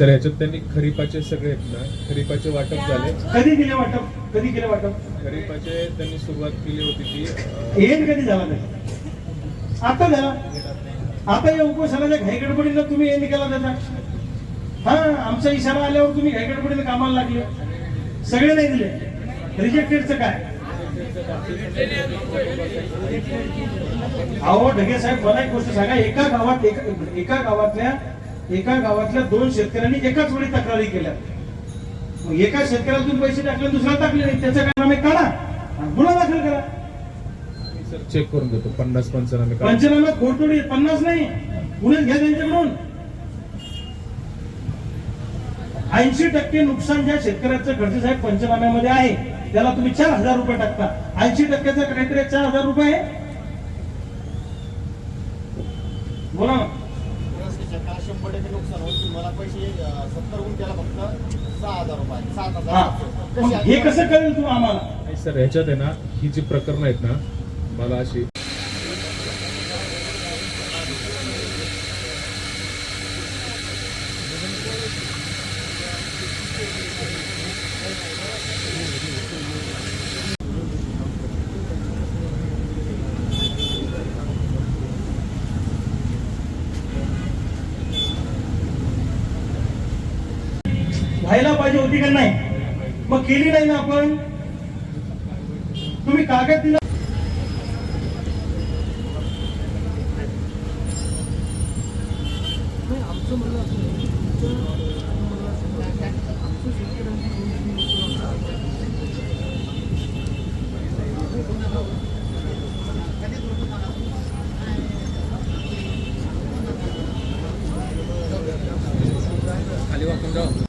Sir ह्याच्यात त्यांनी खरीपाचे सगळे आहेत ना खरीपाचे वाटप झाले. कधी केले वाटप? कधी केले वाटप? खरीपाचे त्यांनी सुरुवात केली होती ती एंड कधी झाला नाही? आता झाला. आता या उपोषणाच्या घाईगडबडीनं तुम्ही एंड केला त्याचा हा आमचा इशारा आल्यावर तुम्ही घाईगडबडीनं कामाला लागले. सगळे नाही दिले. रिजेक्टेडचं काय? अहो ढगे साहेब मला एक गोष्ट सांगा. एका गावात एका गावातल्या एका गावातल्या दोन शेतकऱ्यांनी एकाच वेळी तक्रारी केल्या. मग एका शेतकऱ्याला तुम्ही पैसे टाकले दुसऱ्याला टाकले नाही. त्याचं काय काढा. गुन्हा दाखल करा. सर चेक करून देतो. पन्नास पंचनामे. पंचनामा खोडतोडी पन्नास नाही. पुढे घ्या त्यांच्याकडून. ऐंशी टक्के नुकसान ज्या शेतकऱ्याचं खर्च साहेब पंचनाम्यामध्ये आहे त्याला तुम्ही चार हजार रुपये टाकता. ऐंशी टक्क्याचा काहीतरी चार हजार रुपये आहे. बोला शंभर टक्के नुकसान होईल. तुम्हाला पैसे सत्तर गुंठ्याला फक्त सहा हजार रुपये सात हा. हजार हे कसं कळेल तुम्ही आम्हाला नाही सर ह्याच्यात आहे ना ही जी प्रकरणं आहेत ना मला अशी व्हायला पाहिजे होती का नाही? मग केली नाही ना आपण? तुम्ही कागद दिला? आमचं म्हणलं